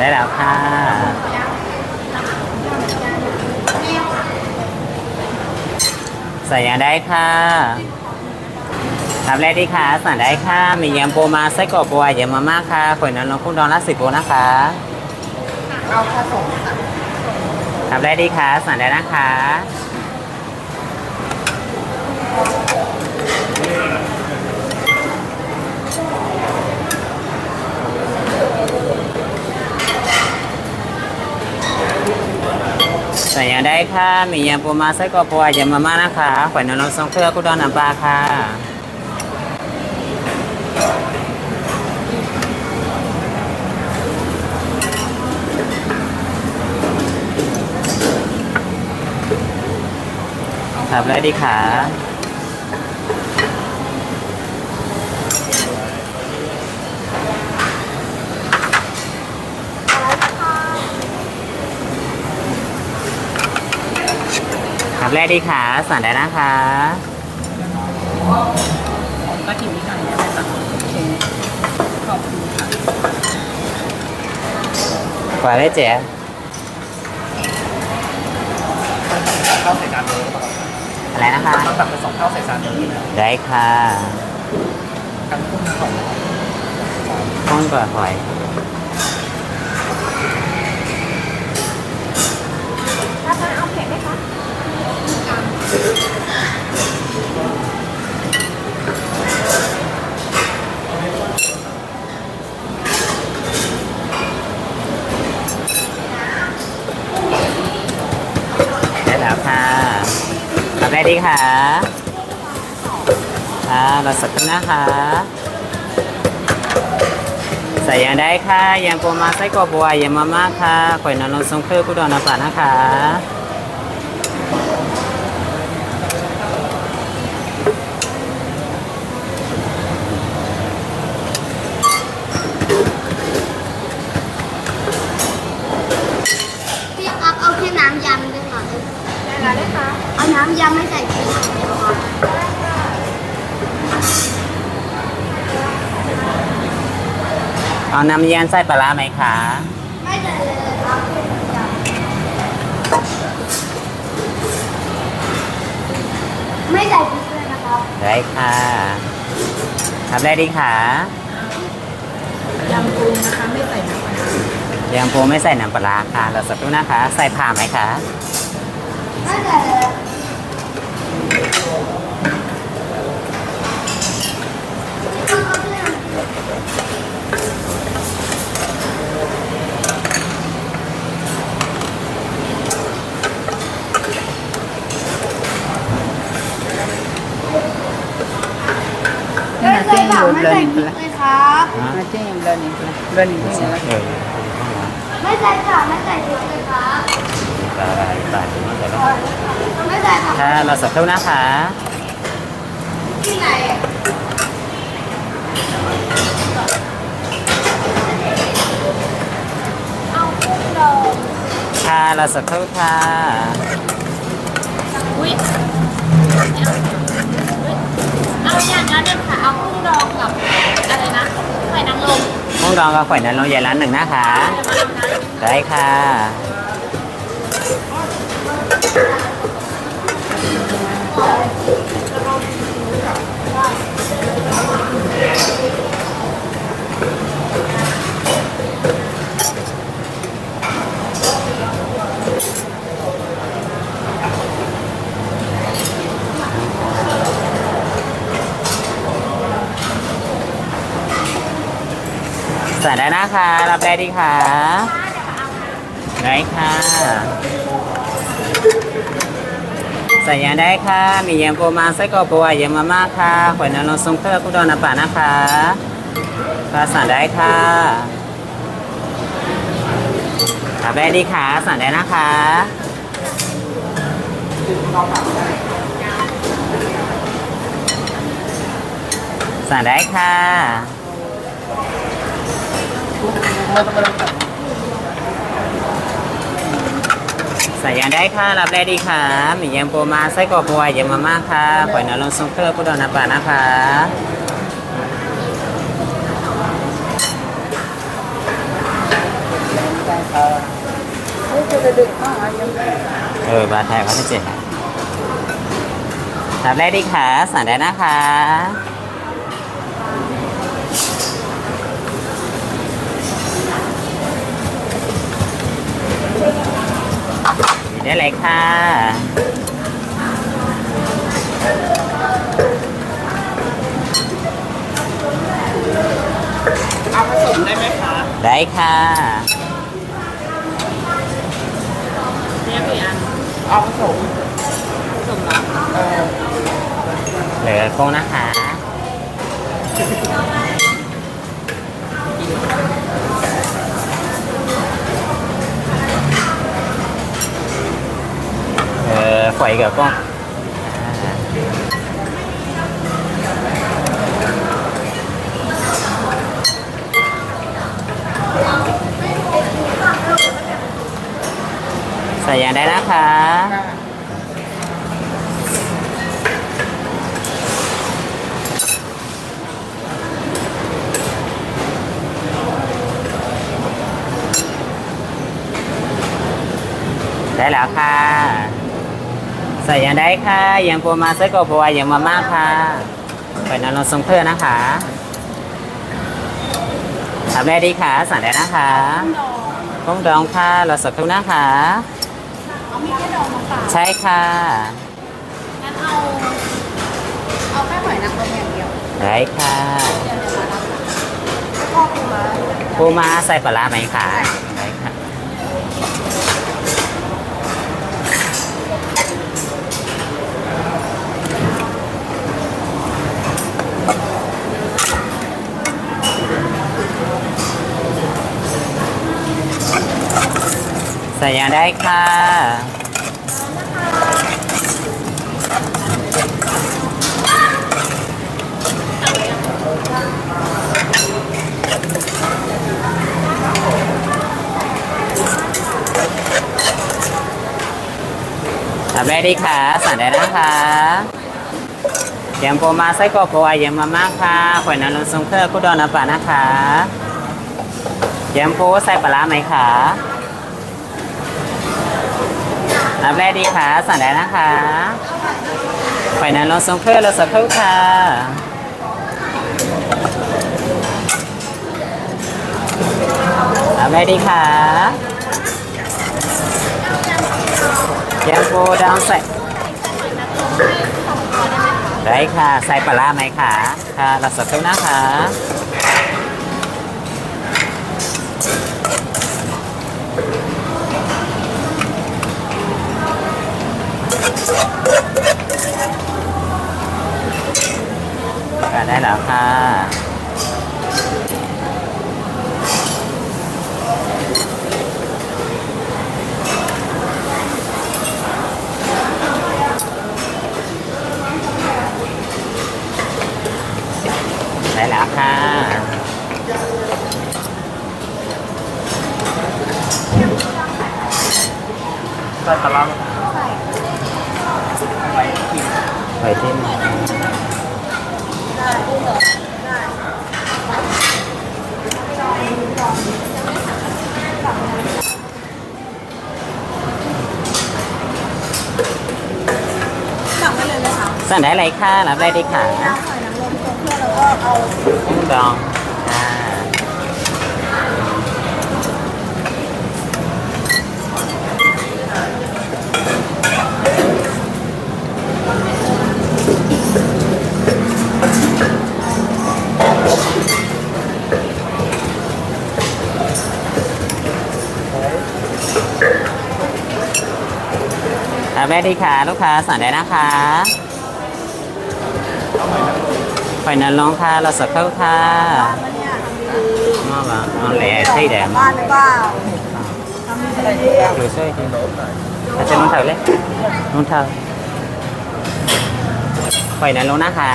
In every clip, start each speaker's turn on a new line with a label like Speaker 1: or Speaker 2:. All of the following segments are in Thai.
Speaker 1: ได้แล้วค่ะใส่ยังได้ค่ะทำแรกดีค่ะ สั่งได้ค่ะ มียำปูมาไส้กรอกบัวยำมาม่าค่ะข่อยนอนลงคุ้งดองละสิบโบนะคะ
Speaker 2: เอาผสมค่ะ
Speaker 1: ทำแรกดีค่ะ สั่งได้นะคะ ใส่ยังได้ค่ะมียำปูมาไส้กรอกบัวยำมาม่านะคะข่อยนองสองเครือกุดอนน้ำปลาค่ะครับได้ดีค่ะ ครับแรกดีค่ะ สั่งได้นะคะ
Speaker 2: ก็ถิ่นนิดหน่อยได้ไหมคะโอเคขอบคุณค่ะ
Speaker 1: กว่าได้เจ๊
Speaker 3: ข้าวใส่จานเลย
Speaker 1: อะไรนะคะ
Speaker 3: ตักไปสองข้าวใส่จานเลยนะ
Speaker 1: ได้ค่ะ
Speaker 3: กันกุ้งของ
Speaker 1: ข้นกว่าหอย
Speaker 4: ถ้าทานเอาเผ็ดไหมคะ
Speaker 1: ได้แล้วค่ะครับแรกดีค่ะค่ะเราสักครู่นะคะใส่ยังได้ค่ะยำปูมาไส้กรอกบัวยำมาม่าค่ะข่อยนอนลงทรงเครือกุดองน้ำปลานะคะ
Speaker 4: พี่ครับเอาแค่น้ำยำด้วยค่ะได้แล้วได้ค่ะเอาน้ำยำไม่ใส่พริกอย่างเดียวค่ะ
Speaker 1: เอาน้ำเย็นใส่ปลาร้าไหมคะ
Speaker 4: ไม่ใส่เลยครับแค่น้ำยำไม่ใส่พริกเลยนะครับ
Speaker 1: ได้ค่ะครับแรกดีค่ะ
Speaker 2: ยำปูนะคะไม่ใส่น้ำปลาร้ายำ
Speaker 1: ปูไม่ใส่น้ำปลาร้าค่ะเราสักครู่นะคะ ใส่ผ่าไหมคะ
Speaker 4: ไม่ใส่เลยพี่ครับเอาแค่น้ำ
Speaker 2: นี่นะเจ๊ ยังเบลอ
Speaker 4: ไม่
Speaker 2: หนึ่ง
Speaker 4: ใส่พ
Speaker 2: ไป
Speaker 4: ริก
Speaker 2: ละ
Speaker 4: เลยครับ
Speaker 2: นะเจ๊ยังเบลอหนึ่งไปละเบลอหนึ่งที่ไหนละ
Speaker 1: เออ
Speaker 4: ไม่ใส่ค่ะไม่ใส่พริกเลยครับ
Speaker 1: ปลาร้าปลาที่นี่เดี๋ยวเรา
Speaker 4: ไม่ใส่ค่ะ
Speaker 1: ค่ะเราสักครู่นะคะ
Speaker 4: ที่ไหนเอากุ้งดอง
Speaker 1: ค่ะเราสักครู่ค่ะ
Speaker 4: อุ้ยเอาอย่างนั้นเลยค่ะเอากุ้งดองกับอะไรนะไข่นางรม
Speaker 1: มุ้ งรองกับข่อยนั้นลงใหญ่ร้านหนึ่งนะคะได้ค่ะ คะรับได้ดีค่ะได้ค่ะ ใส่ยังได้ค่ะ มียำปูมาไส้กรอกบัวยำมาม่าค่ะข่อยนางรมทรงเครือกุ้งดอนปลานะคะก็สั่งได้ค่ะรับได้ดีค่ะ สั่งได้นะคะสั่งได้ค่ะ ใส่ยังได้ค่ะ รับได้ดีค่ะมียำปูมาไส้กรอกบัวยำมาม่าค่ะข่อยนางรมทรงเครือกุ้งดอน้ำปานะคะเออบาไทยเขาจะเจ็ดรับได้ดีค่ะสั่งได้นะคะ ได้เลยค่ะ
Speaker 3: เอาผสมได้ไหมคะ
Speaker 1: ได้ค่ะ
Speaker 2: เนี่ยพี่อัน
Speaker 3: เอาผสม
Speaker 2: สมรัก
Speaker 3: เออ
Speaker 1: เหลือกุ้งนะคะ เออยกับกุ้อ่าใส่ยางได้นะคะได้แล้วค่ะ ส่ยังได้ค่ะยังโปรมาไส้กรอกบัวยังมาม่าค่ะไปนอนลงทรงเครื่องนะคะทำได้ดีค่ะ สั่งได้นะคะกุ้งดองค่ะเราสักครู่นะคะ
Speaker 4: เอาไม่แค่ดองมาฝาก
Speaker 1: ใช่ค่ะ
Speaker 4: งั้นเอาเอาแค่หอยนางรมอย่างเดียว
Speaker 1: ได้ค่ะ
Speaker 4: เดี๋ยวเดี๋ยวมารับแล้วก็ปูม้า
Speaker 1: ปูมาใส่ปลาร้าไหมคะ ใส่ยางได้ค่ะทำได้ดีค่ะ สั่งได้นะคะยำโปมาไส้กรอกโปยำมาม่าค่ะหอยนางรมทรงเครื่องกุดอนน้ำปลานะคะยำโปใส่ปลาไหมคะ รับได้ดีค่ะ สั่งได้นะคะหอยนางรมทรงเครื่องเราสักครู่ค่ะรับได้ดีค่ะยำโปดองใส่ได้ค่ะ ใส่ปลาร้าไหมคะค่ะเราสักครู่นะคะ ค่ะได้แล้วค่ะได้แล้วค่ะ
Speaker 3: ใส่ปลาร้า ไปกิน
Speaker 1: ไปที่สั่งได้เลยค่ะรับได้ดีค่ะ
Speaker 4: หอยนางรมทรงเครื่อแล้วก็เอา
Speaker 1: กุ้งดอง รับได้ดีค่ะ ลูกค้าสั่งได้นะคะหอยนางรมค่ะเราสักครู่ค่ะ
Speaker 4: มาเนี่ยทำดี
Speaker 1: มอบอะเอาแหล่ใช่แดง
Speaker 4: ๆบ้านหรือเปล่าทำดีๆ
Speaker 1: หรือใช่ที่อาจจะนุ่นเถาเลยนุ่นเถาปล่อยนั้นลงนะคะ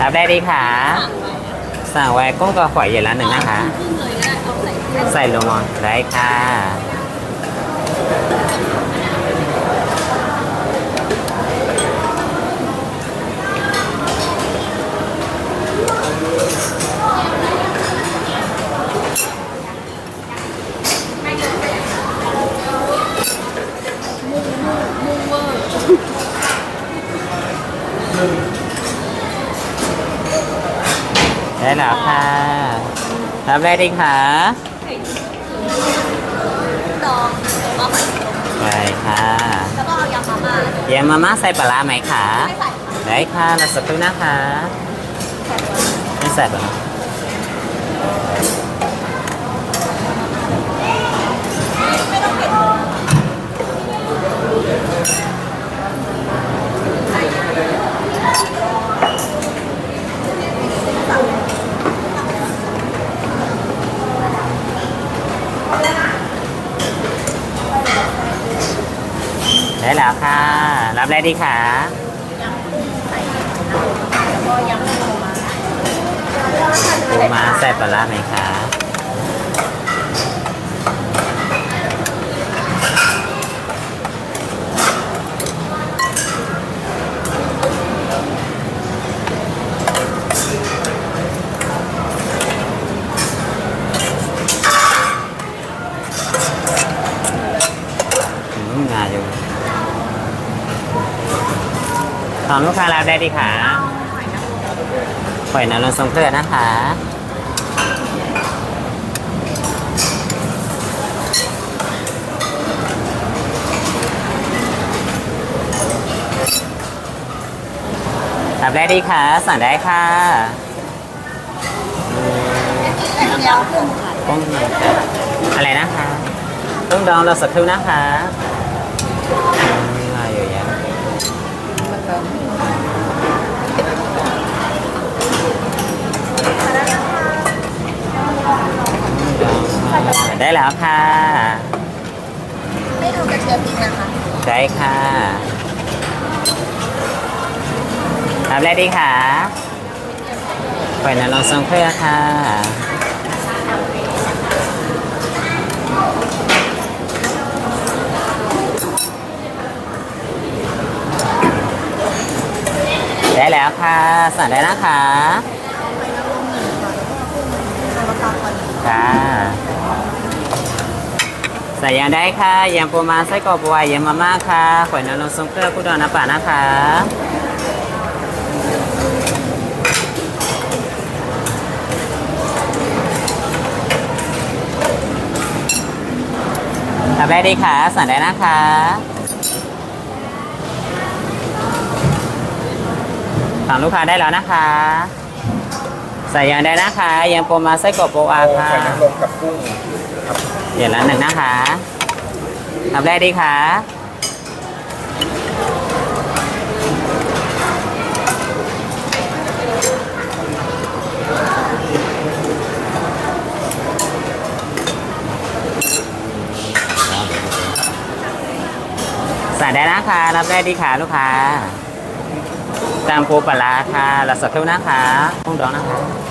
Speaker 1: รับได้ดีค่ะ สั่งไว้กุ้งกับหอยเย็นละหนึ่งนะคะ
Speaker 2: ใส่
Speaker 1: ลงมาได้ค่ะ Thank you. แล้วค่ะรับได้ดีค่ะ
Speaker 4: ดองก็ใส่
Speaker 1: ได้ค่ะ
Speaker 4: แล้วก็เอายำมาม่ายำ
Speaker 1: มาม่าใส่ปลาร้าไหมคะ
Speaker 4: ไม่ใส่
Speaker 1: ได้ค่ะเราสักครู่นะคะ ไม่ใส่ปลาร้าได้แล้วค่ะ รับได้ดีค่ะปูม้าใส่ปลาร้าไหมคะ อืมงาอยู่ ตอนลูกค้ารับได้ดีค่ะปล่อยนางรมทรงเครือนะคะ รับได้ดีค่ะ สั่งได้ค่ะ
Speaker 4: กุ้ง
Speaker 1: อะไรนะคะต้มดองเราสักครู่นะคะอืมมาเยอะแยะ ได้แล้วค่ะ
Speaker 4: ไม่เอากระเทียมพริกนะคะ
Speaker 1: ได้ค่ะรับได้ดีค่ะปล่อยนางรมทรงเครือค่ะได้แล้วค่ะ สั่งได้นะคะค่ะใส่ยางได้ค่ะยำปูมาไส้กรอกบัวยำมาม่าค่ะขอยนางรมทรงเครื่องกุดอนน้ำป่านะคะทำได้ดีค่ะ สั่งได้นะคะสั่งลูกค้าได้แล้วนะคะใส่ยางได้นะคะยำปูมาไส้กรอกโปอาค่ะ
Speaker 3: ไข่นางรมกับกุ้ง
Speaker 1: เดี๋ยวละหนึ่งนะคะทำได้ดีค่ะสั่งได้นะคะรับได้ดีค่ะลูกค้าตามปูปลาค่ะเราสักครู่นะคะพุ่งดองนะคะ